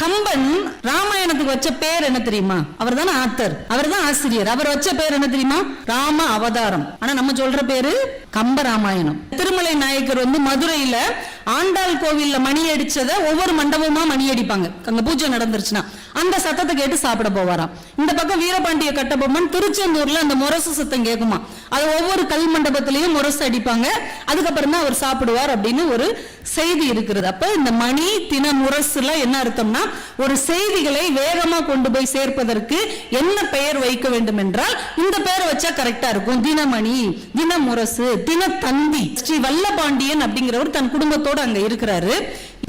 கம்பன் ராமாயணத்துக்கு வச்ச பேர் என்ன தெரியுமா? அவர் தானே ஆத்தர். அவர் தான் ஆசிரியர். அவர் வச்ச பேர் என்ன தெரியுமா? ராம அவதாரம். ஆனா நம்ம சொல்ற பேரு கம்ப ராமாயணம். திருமலை நாயக்கர் வந்து மதுரையில ஆண்டாள் கோவில்ல மணி அடிச்சத ஒவ்வொரு மண்டபமா மணி அடிப்பாங்க. அங்க பூஜை நடந்துருச்சுன்னா அந்த சத்தத்தை கேட்டு சாப்பிட போவாராம். இந்த பக்கம் வீரபாண்டிய கட்டபொம்மன் திருச்செந்தூர்ல அந்த முரசு சத்தம் கேட்குமா அது ஒவ்வொரு கல் மண்டபத்திலையும் முரசு அடிப்பாங்க. அதுக்கப்புறம் தான் அவர் சாப்பிடுவார் அப்படின்னு ஒரு செய்தி இருக்கிறது. அப்ப இந்த மணி தின முரசுல என்ன அர்த்தம்னா ஒரு செய்திகளை வேகமா கொண்டு போய் சேர்ப்பதற்கு என்ன பெயர் வைக்க வேண்டும் என்றால் இந்த பெயர் வச்சா கரெக்டா இருக்கும். தினமணி தினமுரசு தினத்தந்தி ஸ்ரீ வல்லபாண்டியன் அப்படிங்கிறவர் தன் குடும்பத்தோட அங்க இருக்கிறாரு.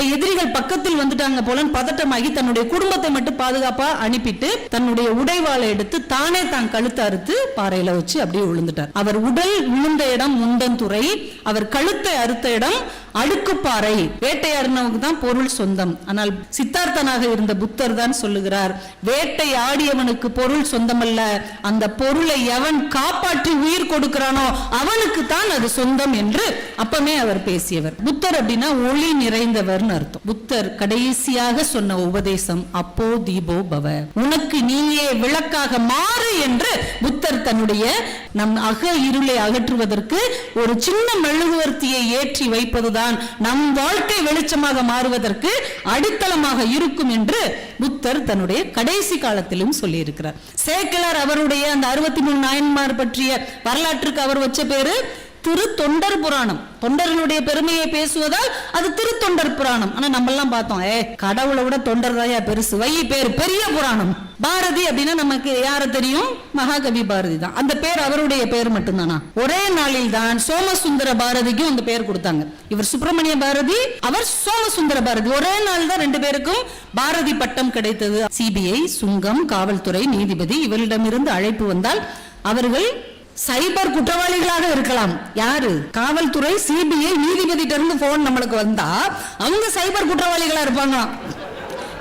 இப்ப எதிரிகள் பக்கத்தில் வந்துட்டாங்க போலன்னு பதட்டமாகி தன்னுடைய குடும்பத்தை மட்டும் பாதுகாப்பா அனுப்பிட்டு தன்னுடைய உடைவாளை எடுத்து தானே தான் கழுத்தை அறுத்து பாறையில வச்சு அப்படியே விழுந்துட்டார். அவர் உடல் விழுந்த இடம் முண்டந்துறை அவர் கழுத்தை அறுத்த இடம் அடுக்குப்பாறை. வேட்டையாடினவங்க தான் பொருள் சொந்தம். ஆனால் சித்தார்த்தனாக இருந்த புத்தர் தான் சொல்லுகிறார் வேட்டையாடியவனுக்கு பொருள் சொந்தமல்ல. அந்த பொருளை எவன் காப்பாற்றி உயிர் கொடுக்கிறானோ அவனுக்கு தான் அது சொந்தம் என்று அப்பமே அவர் பேசியவர். புத்தர் அப்படின்னா ஒளி நிறைந்தவர் நிறைந்தவர்னு அர்த்தம். புத்தர் கடைசியாக சொன்ன உபதேசம் அப்போ தீபோ பவ உனக்கு நீயே விளக்காக மாறு என்று புத்தர் தன்னுடைய நம் அக இருளை அகற்றுவதற்கு ஒரு சின்ன மெழுகுவர்த்தியை ஏற்றி வைப்பதுதான் நம் வாழ்க்கை வெளிச்சமாக மாறுவதற்கு அடித்தளமாக இருக்கும் என்று புத்தர் தன்னுடைய கடைசி காலத்திலும் சொல்லியிருக்கிறார். சேக்கிழார் அவருடைய அந்த அறுபத்தி மூணு நாயன்மார் பற்றிய வரலாற்றுக்கு அவர் வச்ச பேரு திரு தொண்டர் புராணம். தொண்டர்களுடைய பெருமையை பேசுவதால் அது திரு தொண்டர் புராணம். ஆனா நம்ம எல்லாம் பார்த்தோம் ஏ கடவுளை விட தொண்டர் தாயா பெருசு. வை பேர் பெரிய புராணம். பாரதி அப்படின்னா நமக்கு யார தெரியும்? மகாகவி பாரதி தான். அந்த பேர் அவருடைய பேர் மட்டும்தானா? ஒரே நாளில் தான் சோமசுந்தர பாரதிக்கும் அந்த பேர் கொடுத்தாங்க. இவர் சுப்பிரமணிய பாரதி அவர் சோமசுந்தர பாரதி. ஒரே நாள் தான் ரெண்டு பேருக்கும் பாரதி பட்டம் கிடைத்தது. சிபிஐ சுங்கம் காவல்துறை நீதிபதி இவரிடமிருந்து அழைப்பு வந்தால் அவர்கள் சைபர் குற்றவாளிகளாக இருக்கலாம். யாரு? காவல்துறை சிபிஐ நீதிபதி இருந்து போன் நம்மளுக்கு வந்தா அவங்க சைபர் குற்றவாளிகளா இருப்பாங்களாம்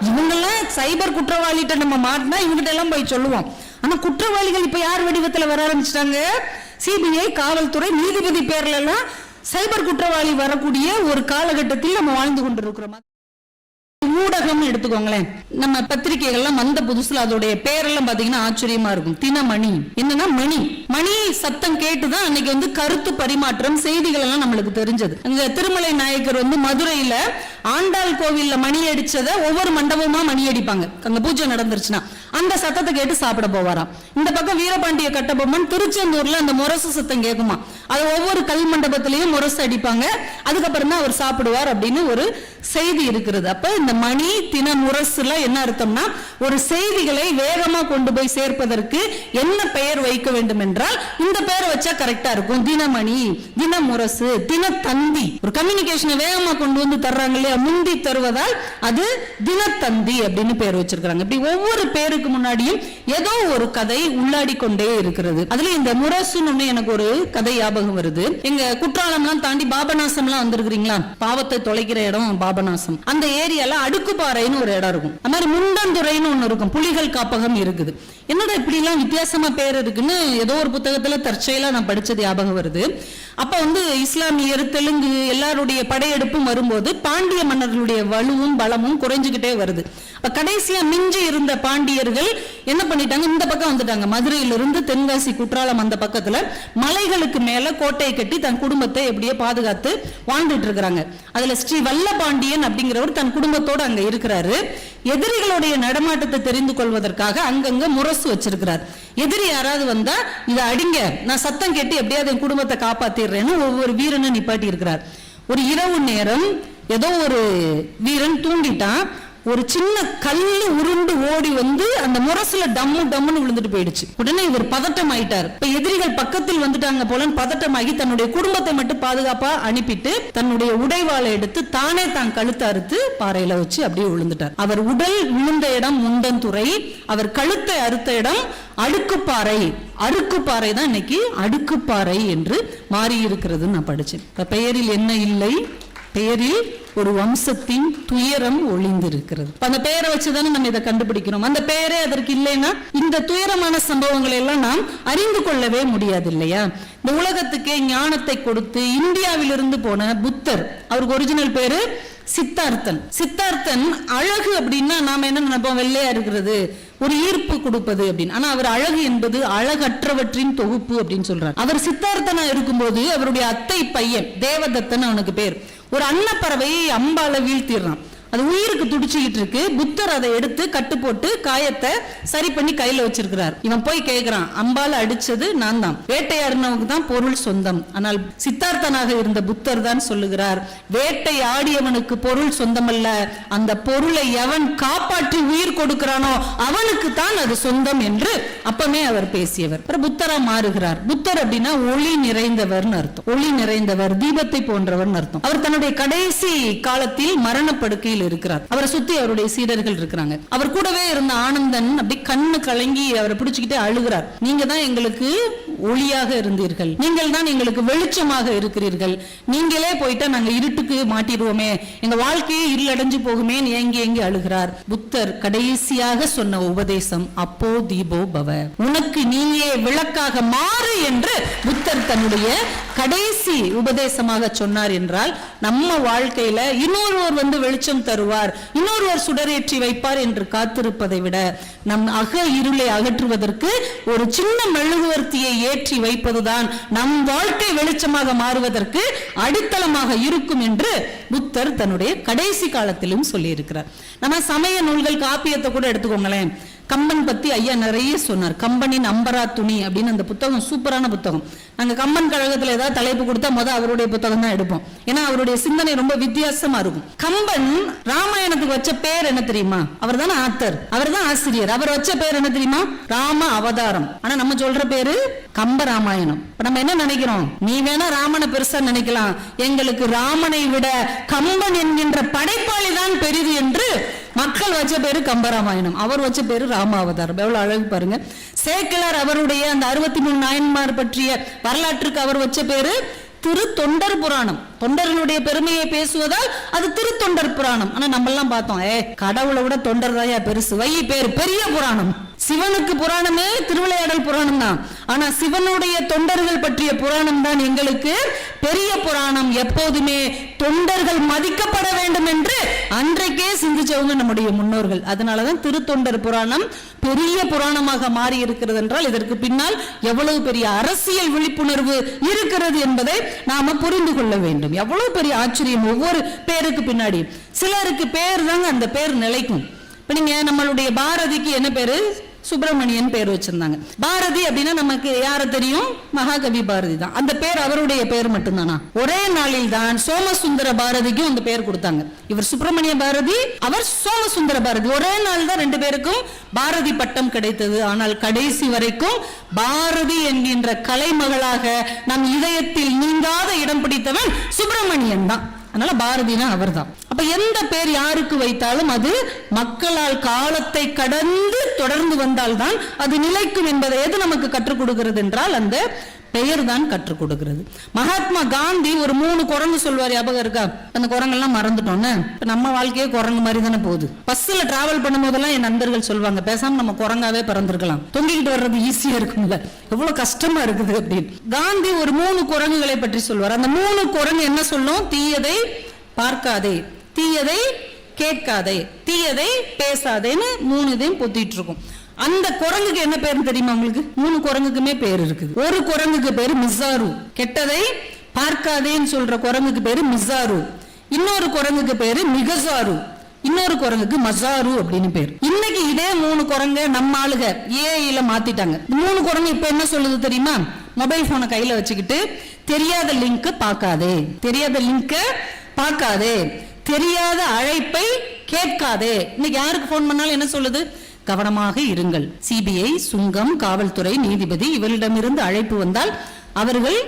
இவங்கெல்லாம் சைபர் குற்றவாளிகிட்ட நம்ம மாட்டினா இவங்கிட்ட எல்லாம் போய் சொல்லுவோம். ஆனா குற்றவாளிகள் இப்ப யார் வடிவத்துல வர ஆரம்பிச்சிட்டாங்க? சிபிஐ காவல்துறை நீதிபதி பேர்ல எல்லாம் சைபர் குற்றவாளி வரக்கூடிய ஒரு காலகட்டத்தில் நம்ம வாழ்ந்து கொண்டிருக்கிறோம்? ஊடகம்னு எடுத்துக்கோங்களேன். நம்ம பத்திரிகைகள்லாம் வந்த புதுசுல அதோடைய பேரெல்லாம் பாத்தீங்கன்னா ஆச்சரியமா இருக்கும். தினமணி. என்னன்னா மணி. மணி சத்தம் கேட்டுதான் அன்னைக்கு வந்து கருத்து பரிமாற்றம் செய்திகள் எல்லாம் நம்மளுக்கு தெரிஞ்சது. அங்க திருமலை நாயக்கர் வந்து மதுரையில ஆண்டாள் கோவில்ல மணி அடிச்சத ஒவ்வொரு மண்டபமா மணி அடிப்பாங்க. அங்க பூஜை நடந்துருச்சுன்னா அந்த சத்தத்தை கேட்டு சாப்பிட போவாராம். இந்த பக்கம் வீரபாண்டிய கட்டபொம்மன் திருச்செந்தூர்ல அந்த முரசு சத்தம் கேட்குமா அது ஒவ்வொரு கல் மண்டபத்திலையும் முரசு அடிப்பாங்க. அதுக்கப்புறம் தான் அவர் சாப்பிடுவார் அப்படின்னு ஒரு செய்தி இருக்கிறது. அப்ப இந்த மணி தின முரசுல என்ன அர்த்தம்னா ஒரு செய்திகளை வேகமா கொண்டு போய் சேர்ப்பதற்கு என்ன பெயர் வைக்க வேண்டும் என்றால் இந்த பெயர் வச்சா கரெக்டா இருக்கும். தினமணி தினமுரசு தினத்தந்தி. ஒரு கம்யூனிகேஷனை வேகமா கொண்டு வந்து தர்றாங்க முந்தி தருவதால் அது தினத்தந்தி அப்படின்னு பேர் வச்சிருக்கிறாங்க. இப்படி ஒவ்வொரு பேருக்கு முன்னாடியும் ஏதோ ஒரு கதை உள்ளாடி கொண்டே இருக்கிறது. அதுல இந்த முரசுன்னு எனக்கு ஒரு கதை ஞாபகம் வருது. எங்க குற்றாலம்லாம் தாண்டி பாபநாசம் எல்லாம் வந்திருக்கிறீங்களா? பாவத்தை தொலைக்கிற இடம் பாபநாசம். அந்த ஏரியால அடுக்குப்பாறைன்னு ஒரு இடம் இருக்கும். அது மாதிரி முண்டந்துறைன்னு ஒண்ணு இருக்கும். புலிகள் காப்பகம் இருக்குது. என்னடா இப்படி எல்லாம் வித்தியாசமா பேர் இருக்குன்னு ஏதோ ஒரு புத்தகத்துல தற்செயலா நான் படிச்சது ஞாபகம் வருது. அப்ப வந்து இஸ்லாமியர் தெலுங்கு எல்லாருடைய படையெடுப்பும் வரும்போது பாண்டிய பாண்டிய மன்னர்களுடைய வலுவும் பலமும் குறைஞ்சுக்கிட்டே வருது. அப்ப கடைசியா மிஞ்சி இருந்த பாண்டியர்கள் என்ன பண்ணிட்டாங்க? இந்த பக்கம் வந்துட்டாங்க. மதுரையிலிருந்து தென்காசி குற்றாலம் அந்த பக்கத்துல மலைகளுக்கு மேல கோட்டையை கட்டி தன் குடும்பத்தை எப்படியோ பாதுகாத்து வாழ்ந்துட்டு இருக்கிறாங்க. அதுல ஸ்ரீ வல்லபாண்டியன் அப்படிங்கிறவர் தன் குடும்பத்தோட அங்க இருக்கிறாரு. எதிரிகளுடைய நடமாட்டத்தை தெரிந்து கொள்வதற்காக அங்கங்க முரசு வச்சிருக்கிறார். எதிரி யாராவது வந்தா இதை அடிங்க. நான் சத்தம் கேட்டு எப்படியாவது என் குடும்பத்தை காப்பாத்திடுறேன்னு ஒவ்வொரு வீரனும் நிப்பாட்டி இருக்கிறார் ஒரு இரவு நேரம் ஏதோ ஒரு வீரன் தூண்டிட்டான். ஒரு சின்ன கல்லு உருண்டு ஓடி வந்து அந்த முரசுல டம்மு டம்முன்னு விழுந்துட்டு போயிடுச்சு. உடனே இவர் பதட்டம் ஆயிட்டார் இப்ப எதிரிகள் பக்கத்தில் வந்துட்டாங்க போலன்னு பதட்டமாகி தன்னுடைய குடும்பத்தை மட்டும் பாதுகாப்பா அனுப்பிட்டு தன்னுடைய உடைவாளை எடுத்து தானே தான் கழுத்து அறுத்து பாறையில வச்சு அப்படியே விழுந்துட்டார். அவர் உடல் விழுந்த இடம் முண்டந்துறை அவர் கழுத்தை அறுத்த இடம் அடுக்குப்பாறை. அடுக்குப்பாறை தான் இன்னைக்கு அடுக்குப்பாறை என்று மாறி இருக்கிறது நான் படிச்சேன். பெயரில் என்ன இல்லை? பெயரில் ஒரு வம்சத்தின் துயரம் ஒளிந்திருக்கிறது. அந்த பெயரை வச்சுதானே நம்ம இதை கண்டுபிடிக்கிறோம். அந்த பெயரே அதற்கு இல்லைன்னா இந்த துயரமான சம்பவங்களை எல்லாம் நாம் அறிந்து கொள்ளவே முடியாது இல்லையா இந்த உலகத்துக்கே ஞானத்தை கொடுத்து இந்தியாவிலிருந்து போன புத்தர் அவருக்கு ஒரிஜினல் பேரு சித்தார்த்தன். சித்தார்த்தன் அழகு அப்படின்னா நாம என்ன நினைப்போம்? வெள்ளையா இருக்கிறது. ஒரு ஈர்ப்பு கொடுப்பது அப்படின்னு. ஆனா அவர் அழகு என்பது அழகற்றவற்றின் தொகுப்பு அப்படின்னு சொல்றாரு. அவர் சித்தார்த்தனா இருக்கும்போது அவருடைய அத்தை பையன் தேவதத்தன் அவனுக்கு பேர். ஒரு அன்னப்பறவையை அம்பால வீழ்த்திடுறான். அது உயிருக்கு துடிச்சுக்கிட்டு இருக்கு. புத்தர் அதை எடுத்து கட்டு போட்டு காயத்தை சரி பண்ணி கையில வச்சிருக்கிறார். இவன் போய் கேக்குறான் அம்பால அடிச்சது நான் தான் வேட்டையாடினவங்க தான் பொருள் சொந்தம். ஆனால் சித்தார்த்தனாக இருந்த புத்தர் தான் சொல்லுகிறார் வேட்டை ஆடியவனுக்கு பொருள் சொந்தமல்ல. அந்த பொருளை எவன் காப்பாற்றி உயிர் கொடுக்கிறானோ அவனுக்கு தான் அது சொந்தம் என்று அப்பமே அவர் பேசியவர். அப்புறம் புத்தரா மாறுகிறார். புத்தர் அப்படின்னா ஒளி நிறைந்தவர்னு அர்த்தம். ஒளி நிறைந்தவர் தீபத்தை போன்றவர்னு அர்த்தம். அவர் தன்னுடைய கடைசி காலத்தில் மரணப்படுக்கையில் இருக்கிறார். அவரை சுத்தி அவருடைய சீடர்கள் இருக்கிறாங்க. அவர் கூடவே இருந்த ஆனந்தன் அப்படி கண்ணு கலங்கி அவரை பிடிச்சுக்கிட்டே அழுகிறார். நீங்க தான் எங்களுக்கு ஒளியாக இருந்தீர்கள். நீங்கள் தான் எங்களுக்கு வெளிச்சமாக இருக்கிறீர்கள். நீங்களே போயிட்டா நாங்க இருட்டுக்கு மாட்டிடுவோமே. எங்க வாழ்க்கையே இருளடைஞ்சு போகுமே ஏங்கி ஏங்கி அழுகிறார். புத்தர் கடைசியாக சொன்ன உபதேசம் அப்போ தீபோ பவ. உனக்கு நீயே விளக்காக மாறு என்று புத்தர் தன்னுடைய கடைசி உபதேசமாக சொன்னார் என்றால் நம்ம வாழ்க்கையில இன்னொருவர் வந்து வெளிச்சம் தருவார். இன்னொருவர் சுடரேற்றி வைப்பார் என்று காத்திருப்பதை விட நம் அக இருளை அகற்றுவதற்கு ஒரு சின்ன மெழுகுவர்த்தியை ஏற்றி வைப்பதுதான் நம் வாழ்க்கை வெளிச்சமாக மாறுவதற்கு அடித்தளமாக இருக்கும் என்று புத்தர் தன்னுடைய கடைசி காலத்திலும் சொல்லியிருக்கிறார். நம்ம சமய நூல்கள் காப்பியத்தை கூட எடுத்துக்கோங்களேன். கம்பன் பத்தி ஐயா நிறைய சொன்னார். கம்பனின் அம்பரா துணி அப்படின்னு அந்த புத்தகம் சூப்பரான புத்தகம். நாங்க கம்பன் கழகத்துல ஏதாவது தலைப்பு கொடுத்தா மொதல் அவருடைய புத்தகம் தான் எடுப்போம். ஏன்னா அவருடைய சிந்தனை ரொம்ப வித்தியாசமா இருக்கும். கம்பன் ராமாயணத்துக்கு வச்ச பேர் என்ன தெரியுமா? அவர் தானே ஆத்தர். அவர் தான் ஆசிரியர். அவர் வச்ச பேர் என்ன தெரியுமா? ராம அவதாரம். ஆனா நம்ம சொல்ற பேரு கம்ப ராமாயணம். இப்ப நம்ம என்ன நினைக்கிறோம்? நீ வேணா ராமனை பெருசா நினைக்கலாம். எங்களுக்கு ராமனை விட கம்பன் என்கின்ற படைப்பாளி தான் பெரிது என்று மக்கள் வச்ச பேரு கம்பராமாயணம். அவர் வச்ச பேரு ராமாவதாரம். எவ்வளவு அழகு பாருங்க. சேக்கிலார் அவருடைய அந்த அறுபத்தி மூணு நாயன்மார் பற்றிய வரலாற்றுக்கு அவர் வச்ச பேரு திரு தொண்டர் புராணம். தொண்டர்களுடைய பெருமையை பேசுவதால் அது திரு தொண்டர் புராணம். ஆனா நம்ம எல்லாம் பார்த்தோம் ஏ கடவுளை விட தொண்டர் தாயா பெருசு. வை பேர் பெரிய புராணம். சிவனுக்கு புராணமே திருவிளையாடல் புராணம் தான் ஆனா சிவனுடைய தொண்டர்கள் பற்றிய புராணம் தான் எங்களுக்கு பெரிய புராணம். எப்போதுமே தொண்டர்கள் மதிக்கப்பட வேண்டும் என்று அன்றைக்கே சிந்திச்சவங்க நம்முடைய முன்னோர்கள். அதனாலதான் திருத்தொண்டர் புராணம் பெரிய புராணமாக மாறி இருக்கிறது என்றால் இதற்கு பின்னால் எவ்வளவு பெரிய அரசியல் விழிப்புணர்வு இருக்கிறது என்பதை நாம புரிந்து கொள்ள வேண்டும். எவ்வளவு பெரிய ஆச்சரியம் ஒவ்வொரு பேருக்கு பின்னாடி. சிலருக்கு பேர் தாங்க அந்த பேர் நிலைக்கும். இப்ப நீங்க நம்மளுடைய பாரதிக்கு என்ன பேரு? சுப்பிரமணியன் பேர் வச்சிருந்தாங்க. பாரதி அப்படின்னா நமக்கு யார தெரியும்? மகாகவி பாரதி தான். அந்த பேர் அவருடைய பேர் மட்டும்தானா? ஒரே நாளில் தான் சோமசுந்தர பாரதிக்கும் அந்த பேர் கொடுத்தாங்க. இவர் சுப்பிரமணிய பாரதி அவர் சோமசுந்தர பாரதி. ஒரே நாள் தான் ரெண்டு பேருக்கும் பாரதி பட்டம் கிடைத்தது. ஆனால் கடைசி வரைக்கும் பாரதி என்கின்ற கலைமகளாக நம் இதயத்தில் நீங்காத இடம் பிடித்தவன் சுப்பிரமணியன் தான். அதனால பாரதினா அவர்தான். அப்ப எந்த பேர் யாருக்கு வைத்தாலும் அது மக்களால் காலத்தை கடந்து தொடர்ந்து வந்தால்தான் அது நிலைக்கும் என்பதை எது நமக்கு கற்றுக் கொடுக்கிறது என்றால் அந்த பெயர் தான் கற்றுக் கொடுக்கிறது. மகாத்மா காந்தி ஒரு மூணு குரங்கு சொல்வார் ஞாபகம் இருக்கா? அந்த குரங்கெல்லாம் மறந்துட்டோன்னு நம்ம வாழ்க்கையே குரங்கு மாதிரி தானே போகுது. பஸ்ல டிராவல் பண்ணும்போதெல்லாம் என் நண்பர்கள் சொல்லுவாங்க பேசாம நம்ம குரங்காவே பிறந்திருக்கலாம். தொங்கிக்கிட்டு வர்றது ஈஸியா இருக்கும்ல. எவ்வளவு கஷ்டமா இருக்குது அப்படின்னு. காந்தி ஒரு மூணு குரங்குகளை பற்றி சொல்வார். அந்த மூணு குரங்கு என்ன சொல்லும்? தீயதை பார்க்காதே. தீயதை கேட்காதே. தீயதை பேசாதேன்னு மூணு இதையும் பொத்திட்டு இருக்கும். அந்த குரங்குக்கு என்ன பேர் தெரியுமா உங்களுக்கு? மூணு குரங்குக்குமே பேர் இருக்குது. ஒரு குரங்குக்கு பேரு மிசாரு. கெட்டதை பார்க்காதேன்னு சொல்ற குரங்குக்கு பேரு மிசாரு. இன்னொரு குரங்குக்கு பேரு மிகசாரு. இன்னொரு குரங்குக்கு மசாரு அப்படின்னு பேர். இன்னைக்கு இதே மூணு குரங்க நம்ம ஆளுக ஏஐல மாத்திட்டாங்க. மூணு குரங்கு இப்ப என்ன சொல்லுது தெரியுமா? மொபைல் போனை கையில வச்சுக்கிட்டு தெரியாத லிங்க் பார்க்காதே. தெரியாத லிங்க பார்க்காதே. தெரியாத அழைப்பை கேட்காதே. இன்னைக்கு யாருக்கு போன் பண்ணாலும் என்ன சொல்லுது? கவனமாக இருங்கள். சிபிஐ சுங்கம் காவல்துறை நீதிபதி இவரிடமிருந்து அழைப்பு வந்தால் அவர்கள்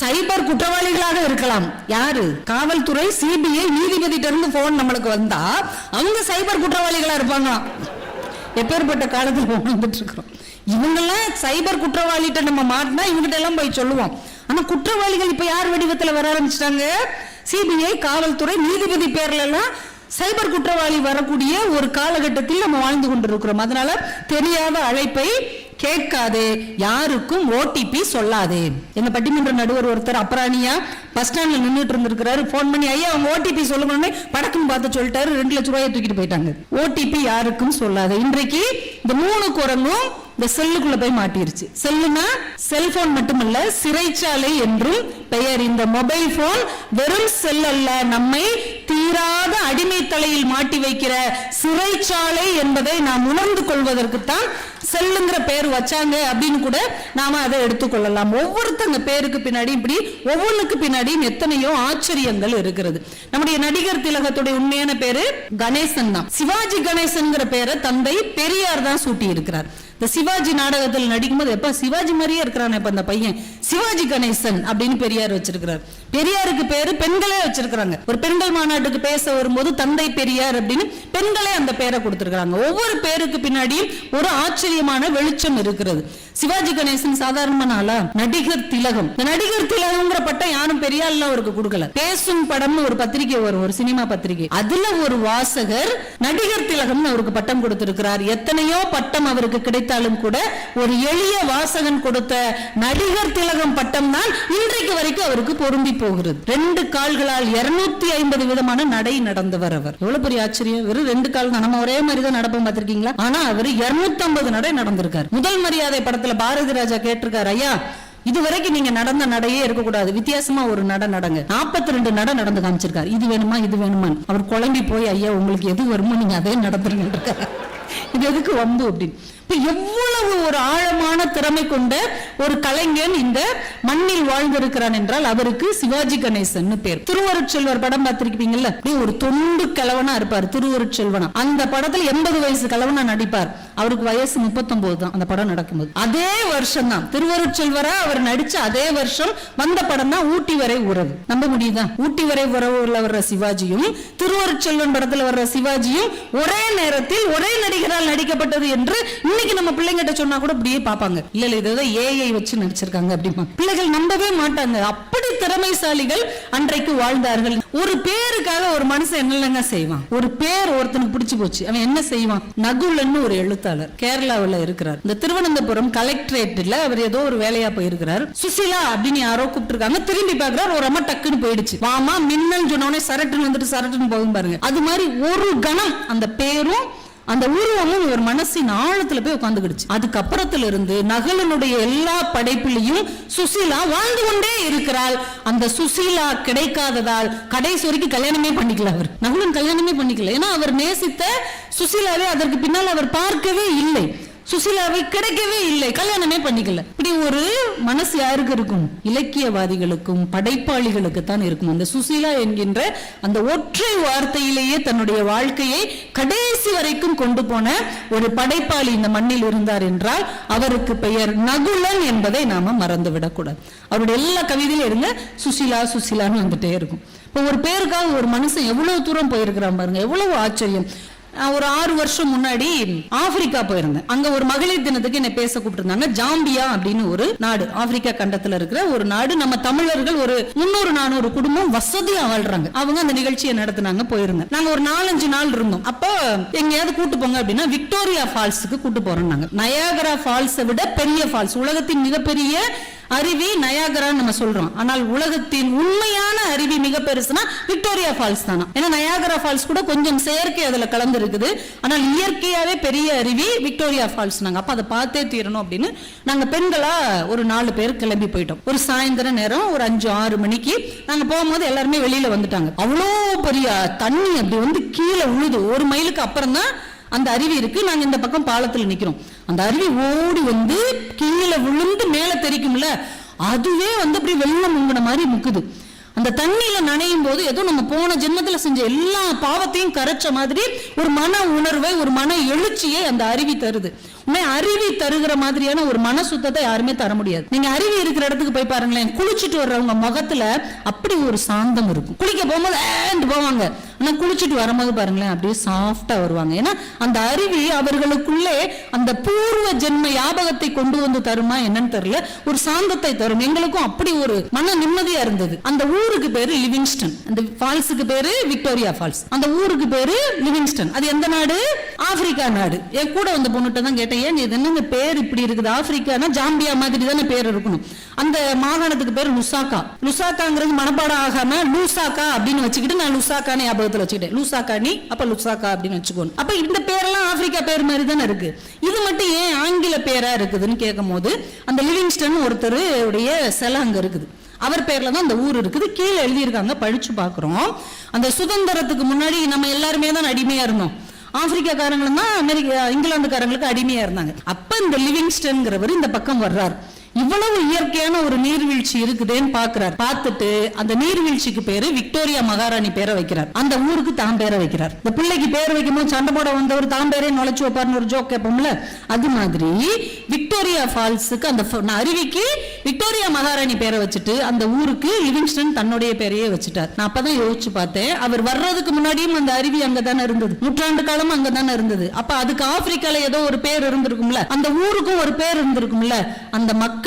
சைபர் குற்றவாளிகளாக இருக்கலாம். யாரு? காவல்துறை சிபிஐ நீதிபதிட்ட இருந்து போன் நம்மளுக்கு வந்தா அவங்க சைபர் குற்றவாளிகளா இருப்பாங்களாம் எப்பேற்பட்ட காலத்துல வந்துட்டு இருக்கிறோம். இவங்கெல்லாம் சைபர் குற்றவாளிகிட்ட நம்ம மாட்டினா இவங்கிட்ட எல்லாம் போய் சொல்லுவோம். ஆனா குற்றவாளிகள் இப்ப யார் வடிவத்துல வர ஆரம்பிச்சிட்டாங்க? சிபிஐ காவல்துறை நீதிபதி பேர்ல எல்லாம் சைபர் குற்றவாளி வரக்கூடிய ஒரு காலகட்டத்தில் நம்ம வாழ்ந்து கொண்டிருக்கிறோம். அதனால தெரியாத அழைப்பை கேட்காதே. யாருக்கும் ஓடிபி சொல்லாதே. எங்க பட்டிமன்ற நடுவர் ஒருத்தர் அப்ராணியா பஸ் ஸ்டாண்ட்ல நின்றுட்டு இருந்திருக்கிறாரு. போன் பண்ணி ஐயா அவங்க ஓடிபி சொல்லுங்கன்னு படக்கும் பார்த்து சொல்லிட்டாரு. ரெண்டு லட்சம் ரூபாயை தூக்கிட்டு போயிட்டாங்க. ஓடிபி யாருக்கும் சொல்லாதே. இன்றைக்கு இந்த மூணு குரங்கும் இந்த செல்லுக்குள்ள போய் மாட்டிருச்சு. செல்லுனா செல்போன் மட்டுமல்ல சிறைச்சாலை என்றும் பெயர். இந்த மொபைல் போன் வெறும் செல் அல்ல. நம்மை தீராத அடிமை தலையில் மாட்டி வைக்கிற சிறைச்சாலை என்பதை நாம் உணர்ந்து கொள்வதற்கு தான் செல்லுங்கிற பேர் வச்சாங்க அப்படின்னு கூட நாம அதை எடுத்துக்கொள்ளலாம் ஒவ்வொருத்தங்க பேருக்கு பின்னாடி இப்படி ஒவ்வொன்றுக்கு பின்னாடியும் எத்தனையோ ஆச்சரியங்கள் இருக்கிறது. நம்முடைய நடிகர் திலகத்துடைய உண்மையான பேரு கணேசன் தான். சிவாஜி கணேசன்கிற பேரை தந்தை பெரியார் தான் சூட்டி இருக்கிறார் இந்த சிவாஜி நாடகத்தில் நடிக்கும்போது எப்ப சிவாஜி மாதிரியே இருக்கிறான் இப்ப அந்த பையன். சிவாஜி கணேசன் அப்படின்னு பெரியார் வச்சிருக்கிறார். பெரியாருக்கு பேரு பெண்களே வச்சிருக்கிறாங்க. ஒரு பெண்கள் மாநாட்டுக்கு பேச வரும்போது தந்தை பெரியார் அப்படின்னு பெண்களே அந்த பேரை கொடுத்துருக்காங்க ஒவ்வொரு பேருக்கு பின்னாடியும் ஒரு ஆச்சரியமான வெளிச்சம் இருக்கிறது. சிவாஜி கணேசன் சாதாரணமான ஆளா? நடிகர் திலகம். இந்த நடிகர் திலகம்ங்கிற பட்டம் யாரும் பெரியாள் அவருக்கு கொடுக்கல. பேசும் படம்னு ஒரு பத்திரிகை வரும் ஒரு சினிமா பத்திரிகை. அதுல ஒரு வாசகர் நடிகர் திலகம்னு அவருக்கு பட்டம் கொடுத்திருக்கிறார். எத்தனையோ பட்டம் அவருக்கு கிடைத்தாலும் கூட ஒரு எளிய வாசகன் கொடுத்த நடிகர் திலகம் பட்டம் தான் இன்றைக்கு வரைக்கும் அவருக்கு பொருந்தி போகிறது. ரெண்டு கால்களால் இருநூத்தி ஐம்பது விதமான நடை நடந்தவர் அவர். எவ்வளவு பெரிய ஆச்சரியம். வெறும் ரெண்டு கால் நம்ம ஒரே மாதிரி தான் நடப்போம் பார்த்திருக்கீங்களா? ஆனா அவர் இருநூத்தி ஐம்பது நடை நடந்திருக்காரு. முதல் மரியாதை படத்தை படத்துல பாரதி ராஜா கேட்டிருக்காரு ஐயா இதுவரைக்கும் நீங்க நடந்த நடையே இருக்கக்கூடாது. வித்தியாசமா ஒரு நட நடங்க. 42 ரெண்டு நட நடந்து காமிச்சிருக்காரு. இது வேணுமா இது வேணுமா அவர் குழம்பி போய் ஐயா உங்களுக்கு எது வருமோ நீங்க அதே நடந்துருங்க இது எதுக்கு வம்பு? அப்படின்னு. இப்ப எவ்வளவு ஒரு ஆழமான திறமை கொண்ட ஒரு கலைஞன் இந்த மண்ணில் வாழ்ந்திருக்கிறான் என்றால் அவருக்கு சிவாஜி கணேசன் பேர். திருவருட்செல்வர் படம் பார்த்திருக்கீங்கல்ல ஒரு தொண்டு கிழவனா இருப்பார் திருவருட்செல்வனா. அந்த படத்துல எண்பது வயசு கிழவனா நடிப்பார். அவருக்கு வயசு முப்பத்தொன்பது தான் அந்த படம் நடக்கும்போது. அதே வருஷம் தான் திருவருட்செல்வரா அவர் நடிச்ச அதே வருஷம் வந்த படம் தான் ஊட்டி வரை உறவு. நம்ப முடியுதா? ஊட்டி வரை உறவுல வர்ற சிவாஜியும் திருவருட்செல்வன் படத்துல வர்ற சிவாஜியும் ஒரே நேரத்தில் ஒரே நடிகரால் நடிக்கப்பட்டது என்று இன்னைக்கு நம்ம பிள்ளைங்கிட்ட சொன்னா கூட அப்படியே பார்ப்பாங்க. இல்ல இல்ல இதுதான் ஏஐ வச்சு நடிச்சிருக்காங்க அப்படிமா. பிள்ளைகள் நம்பவே மாட்டாங்க. திறமைசாலிகள் அன்றைக்கு வாழ்ந்தார்கள். ஒரு பேருக்காக ஒரு மனுஷன் என்னலங்க செய்வான்? ஒரு பேர் ஒருத்தனுக்கு பிடிச்சு போச்சு. அவன் என்ன செய்வான்? நகுலன்னு ஒரு எழுத்தாளர் கேரளாவில் இருக்கிறார். இந்த திருவனந்தபுரம் கலெக்டரேட்ல அவர் ஏதோ ஒரு வேலையா போயிருக்கிறார். சுசிலா அப்படின்னு யாரோ கூப்பிட்டுருக்காங்க. திரும்பி பாக்குறாரு ஒரு அம்மா டக்குன்னு போயிடுச்சு. வாமா மின்னல் சொன்னோடனே சரட்டுன்னு வந்துட்டு சரட்டுன்னு போகும் பாருங்க. அது மாதிரி ஒரு கணம் அந்த பேரும் அந்த உருவமும் ஒரு மனசின் ஆழத்துல போய் உட்காந்துக்கிடுச்சு அதுக்கப்புறத்துல இருந்து நகலனுடைய எல்லா படைப்பிலையும் சுசீலா வாழ்ந்து கொண்டே இருக்கிறாள். அந்த சுசீலா கிடைக்காததால் கடைசி வரைக்கும் கல்யாணமே பண்ணிக்கல அவர். நகலன் கல்யாணமே பண்ணிக்கல. ஏன்னா அவர் நேசித்த சுசீலாவே அதற்கு பின்னால் அவர் பார்க்கவே இல்லை. சுசிலாவை கிடைக்கவே இல்லை. கல்யாணமே பண்ணிக்கல. இப்படி ஒரு மனசு யாருக்கு இருக்கும் இலக்கியவாதிகளுக்கும் படைப்பாளிகளுக்கு தான் இருக்கும். அந்த சுசிலா என்கின்ற அந்த ஒற்றை வார்த்தையிலேயே தன்னுடைய வாழ்க்கையை கடைசி வரைக்கும் கொண்டு போன ஒரு படைப்பாளி இந்த மண்ணில் இருந்தார் என்றால் அவருக்கு பெயர் நகுலன் என்பதை நாம மறந்து விடக்கூடாது அவருடைய எல்லா கவிதையிலும் இருங்க சுசிலா சுசிலான்னு வந்துட்டே இருக்கும். இப்போ ஒரு பேருக்காக ஒரு மனுஷன் எவ்வளவு தூரம் போயிருக்கிறான் பாருங்க. எவ்வளவு ஆச்சரியம். ஒரு ஆறு வருஷம் முன்னாடி ஆப்பிரிக்கா போயிருந்தேன். அங்க ஒரு மகளிர் தினத்துக்கு என்னை பேச கூப்பிட்டுருந்தாங்க. ஜாம்பியா அப்படின்னு ஒரு நாடு ஆப்பிரிக்கா கண்டத்துல இருக்கிற ஒரு நாடு. நம்ம தமிழர்கள் ஒரு முன்னூறு நானூறு குடும்பம் வசதியா வாழ்றாங்க. அவங்க அந்த நிகழ்ச்சியை நடத்தினாங்க போயிருந்தேன். நாங்க ஒரு நாலஞ்சு நாள் இருந்தோம். அப்போ எங்கேயாவது கூட்டு போங்க அப்படின்னா விக்டோரியா ஃபால்ஸுக்கு கூட்டு போறோம் நாங்க நயாகரா ஃபால்ஸை விட பெரிய ஃபால்ஸ். உலகத்தின் மிகப்பெரிய அருவி நயாகரான்னு நம்ம சொல்றோம். ஆனால் உலகத்தின் உண்மையான அருவி மிக பெருசுனா விக்டோரியா ஃபால்ஸ் தானா? ஏன்னா நயாகரா ஃபால்ஸ் கூட கொஞ்சம் செயற்கை அதுல கலந்து இருக்குது ஆனால் இயற்கையாவே பெரிய அருவி விக்டோரியா ஃபால்ஸ் நாங்க. அப்ப அதை பார்த்தே தீரணும் அப்படின்னு நாங்க பெண்களா ஒரு நாலு பேர் கிளம்பி போயிட்டோம். ஒரு சாயந்தர நேரம் ஒரு அஞ்சு ஆறு மணிக்கு நாங்க போகும்போது எல்லாருமே வெளியில வந்துட்டாங்க. அவ்வளோ பெரிய தண்ணி அப்படி வந்து கீழே உழுது. ஒரு மைலுக்கு அப்புறம் தான் அந்த அருவி இருக்கு. நாங்க இந்த பக்கம் பாலத்துல நிக்கிறோம். அந்த அருவி ஓடி வந்து கீழே விழுந்து மேல தெரிக்கும்ல அதுவே வந்து அப்படி வெள்ளம் முங்கின மாதிரி முக்குது. அந்த தண்ணியில நனையும் போது ஏதோ நம்ம போன ஜென்மத்துல செஞ்ச எல்லா பாவத்தையும் கரைச்ச மாதிரி ஒரு மன உணர்வை ஒரு மன எழுச்சியை அந்த அருவி தருது. உண்மை அருவி தருகிற மாதிரியான ஒரு மன சுத்தத்தை யாருமே தர முடியாது. நீங்க அருவி இருக்கிற இடத்துக்கு போய் பாருங்களேன் குளிச்சுட்டு வர்றவங்க முகத்துல அப்படி ஒரு சாந்தம் இருக்கும். குளிக்க போகும்போது போவாங்க. ஆனால் குளிச்சுட்டு வரும்போது பாருங்களேன் அப்படியே சாஃப்டாக வருவாங்க. ஏன்னா அந்த அருவி அவர்களுக்குள்ளே அந்த பூர்வ ஜென்ம ஞாபகத்தை கொண்டு வந்து தருமா என்னன்னு தெரியல. ஒரு சாந்தத்தை தரும். எங்களுக்கும் அப்படி ஒரு மன நிம்மதியா இருந்தது. அந்த ஊருக்கு பேரு லிவிங்ஸ்டன். அந்த ஃபால்ஸுக்கு பேரு விக்டோரியா ஃபால்ஸ். அந்த ஊருக்கு பேரு லிவிங்ஸ்டன். அது எந்த நாடு? ஆப்பிரிக்கா நாடு. என் கூட வந்த பொண்ணுகிட்ட தான் கேட்டேன் ஏன் இது என்ன இந்த பேர் இப்படி இருக்குது? ஆப்பிரிக்கானா? ஜாம்பியா மாதிரி தானே பேர் இருக்கணும். அந்த மாகாணத்துக்கு பேர் லுசாக்கா. லுசாக்காங்கிறது மனப்பாடம் ஆகாம லூசாக்கா அப்படின்னு வச்சுக்கிட்டு நான் லுசாக்கான்னு பக்கத்தில் வச்சுக்கிட்டேன். லூசாக்கா நீ அப்போ லுசாக்கா அப்படின்னு வச்சுக்கோணும் அப்போ இந்த பேரெல்லாம் ஆப்பிரிக்கா பேர் மாதிரி தானே இருக்கு. இது மட்டும் ஏன் ஆங்கில பேராக இருக்குதுன்னு கேட்கும் போது அந்த லிவிங்ஸ்டன் ஒருத்தர் உடைய சிலை அங்க இருக்குது. அவர் பேர்ல தான் அந்த ஊர் இருக்குது. கீழே எழுதியிருக்காங்க படிச்சு பார்க்குறோம். அந்த சுதந்திரத்துக்கு முன்னாடி நம்ம எல்லாருமே தான் அடிமையா இருந்தோம். ஆப்பிரிக்காக்காரங்களும் தான் அமெரிக்கா இங்கிலாந்துக்காரங்களுக்கு அடிமையா இருந்தாங்க. அப்ப இந்த லிவிங்ஸ்டன்ங்கிறவர் இந்த பக்கம் வர்றார். இவ்வளவு இயற்கையான ஒரு நீர்வீழ்ச்சி இருக்குதேன்னு பாக்குறாரு. பார்த்துட்டு அந்த நீர்வீழ்ச்சிக்கு பேரு விக்டோரியா மகாராணி பேரை வைக்கிறார். அந்த ஊருக்கு தான் பேரை வைக்கிறார். இந்த பிள்ளைக்கு பேர் வைக்கும்போது சண்டை போட வந்தவர் தான் பேரே நுழைச்சு வைப்பார்னு ஒரு ஜோக் கேட்போம்ல? அது மாதிரி விக்டோரியா ஃபால்ஸுக்கு அந்த அருவிக்கு விக்டோரியா மகாராணி பேரை வச்சுட்டு அந்த ஊருக்கு லிவிங்ஸ்டன் தன்னுடைய பேரையே வச்சுட்டார். நான் அப்பதான் யோசிச்சு பார்த்தேன். அவர் வர்றதுக்கு முன்னாடியும் அந்த அருவி அங்கதானே இருந்தது. நூற்றாண்டு காலம் அங்கதானே இருந்தது. அப்ப அதுக்கு ஆப்பிரிக்கால ஏதோ ஒரு பேர் இருந்திருக்கும்ல? அந்த ஊருக்கும் ஒரு பேர் இருந்திருக்கும்ல? அந்த மக்கள்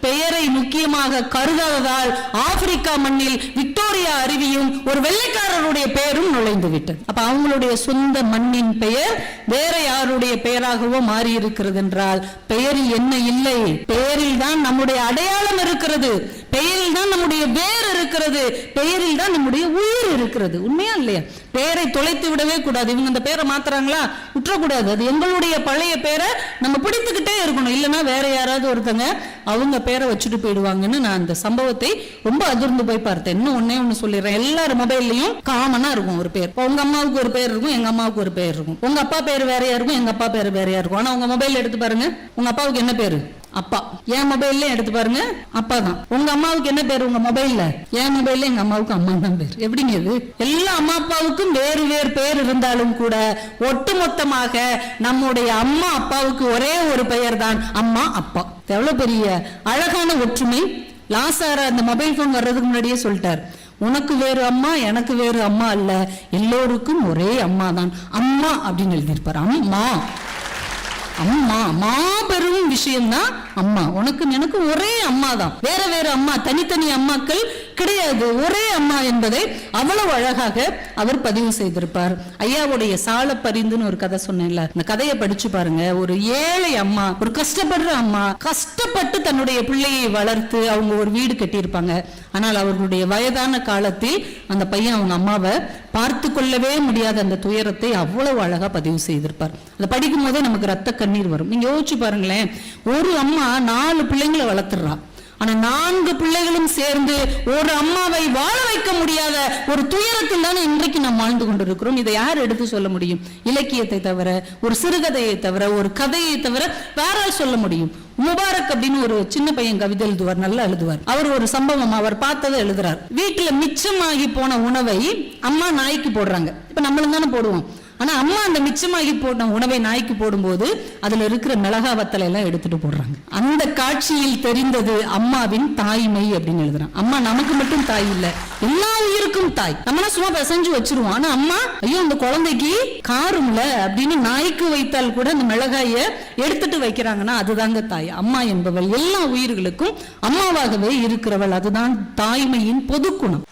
பெயரை முக்கியமாக கருதாததால் ஆப்பிரிக்கா மண்ணில் விக்டோரியா அருவியும் ஒரு வெள்ளைக்காரருடைய பெயரும் நுழைந்து விட்டது அப்ப அவங்களுடைய சொந்த மண்ணின் பெயர் வேற யாருடைய பெயராகவோ மாறி இருக்கிறது என்றால் பெயரில் என்ன இல்லை? பெயரில் தான் நம்முடைய அடையாளம் இருக்கிறது. பெயரில் தான் நம்முடைய வேர் இருக்கிறது. பெயரில் தான் நம்முடைய உயிர் இருக்கிறது. உண்மையா இல்லையா? பெயரை தொலைத்து விடவே கூடாது. இவங்க அந்த பேரை மாத்துறாங்களா? விட்டுறக்கூடாது. அது எங்களுடைய பழைய பேரை நம்ம பிடித்துக்கிட்டே இருக்கணும். இல்லைன்னா வேற யாராவது ஒருத்தங்க அவங்க பேரை வச்சுட்டு போயிடுவாங்கன்னு நான் அந்த சம்பவத்தை ரொம்ப அதிர்ந்து போய் பார்த்தேன். இன்னும் ஒன்னே ஒண்ணு சொல்லிடுறேன். எல்லார் மொபைல்லையும் காமனா இருக்கும் ஒரு பேர். உங்க அம்மாவுக்கு ஒரு பேர் இருக்கும் எங்க அம்மாவுக்கு ஒரு பேர் இருக்கும். உங்க அப்பா பேர் வேறையா இருக்கும் எங்க அப்பா பேர் வேறையா இருக்கும் ஆனா உங்க மொபைல் எடுத்து பாருங்க. உங்க அப்பாவுக்கு என்ன பேரு? அப்பா. என் மொபைல்ல எடுத்து பாருங்க அப்பா தான். உங்க அம்மாவுக்கு என்ன பேர் உங்க மொபைல்ல என் மொபைல்ல எங்க அம்மாவுக்கு அம்மா தான் பேர். எப்படிங்க இது? எல்லா அம்மா அப்பாவுக்கும் வேறு வேறு பேர் இருந்தாலும் கூட ஒட்டுமொத்தமாக நம்முடைய அம்மா அப்பாவுக்கு ஒரே ஒரு பெயர் தான் அம்மா அப்பா. எவ்வளவு பெரிய அழகான ஒற்றுமை. லாசார அந்த மொபைல் போன் வர்றதுக்கு முன்னாடியே சொல்லிட்டார். உனக்கு வேறு அம்மா எனக்கு வேறு அம்மா அல்ல. எல்லோருக்கும் ஒரே அம்மா தான். அம்மா அப்படின்னு எழுதியிருப்பார். அம்மா. அம்மா மாபெரும் விஷயம்தான் அம்மா. உனக்கு எனக்கும் ஒரே அம்மா தான் வேற வேற அம்மா தனித்தனி அம்மாக்கள் கிடையாது. ஒரே அம்மா என்பதை அவ்வளவு அழகாக அவர் பதிவு செய்திருப்பார். ஐயாவுடைய சால பரிந்துன்னு ஒரு கதை சொன்னேன்ல. அந்த கதையை படிச்சு பாருங்க. ஒரு ஏழை அம்மா ஒரு கஷ்டப்படுற அம்மா கஷ்டப்பட்டு தன்னுடைய பிள்ளையை வளர்த்து அவங்க ஒரு வீடு கட்டியிருப்பாங்க. ஆனால் அவர்களுடைய வயதான காலத்தில் அந்த பையன் அவங்க அம்மாவை பார்த்து கொள்ளவே முடியாத அந்த துயரத்தை அவ்வளவு அழகா பதிவு செய்திருப்பார். அதை படிக்கும் போதே நமக்கு ரத்த கண்ணீர் வரும். நீங்க யோசிச்சு பாருங்களேன். ஒரு அம்மா நாலு பிள்ளைங்களை வளர்த்துறா. ஆனா நான்கு பிள்ளைகளும் சேர்ந்து ஒரு அம்மாவை வாழ வைக்க முடியாத ஒரு துயரத்தில் தானே இன்றைக்கு நாம் வாழ்ந்து கொண்டிருக்கிறோம். இதை யார் எடுத்து சொல்ல முடியும்? இலக்கியத்தை தவிர ஒரு சிறுகதையை தவிர ஒரு கதையை தவிர வேற சொல்ல முடியும். முபாரக் அப்படின்னு ஒரு சின்ன பையன் கவிதை எழுதுவார் நல்லா எழுதுவார். அவர் ஒரு சம்பவம் அவர் பார்த்ததை எழுதுறார். வீட்டுல மிச்சமாகி போன உணவை அம்மா நாய்க்கு போடுறாங்க. இப்ப நம்மளும் தானே போடுவோம். ஆனா அம்மா அந்த மிச்சமாகி போட்ட உணவை நாய்க்கு போடும்போது அதில் இருக்கிற மிளகா வத்தலை எல்லாம் எடுத்துட்டு போடுறாங்க. அந்த காட்சியில் தெரிந்தது அம்மாவின் தாய்மை அப்படின்னு எழுதுறான். அம்மா நமக்கு மட்டும் தாய் இல்லை. எல்லா உயிருக்கும் தாய். நம்மளா சும்மா பிசைஞ்சு வச்சிருவோம். ஆனா அம்மா ஐயோ அந்த குழந்தைக்கு காரும்ல அப்படின்னு நாய்க்கு வைத்தால் கூட அந்த மிளகாய எடுத்துட்டு வைக்கிறாங்கன்னா அதுதாங்க தாய். அம்மா என்பவள் எல்லா உயிர்களுக்கும் அம்மாவாகவே இருக்கிறவள். அதுதான் தாய்மையின் பொதுக்குணம்.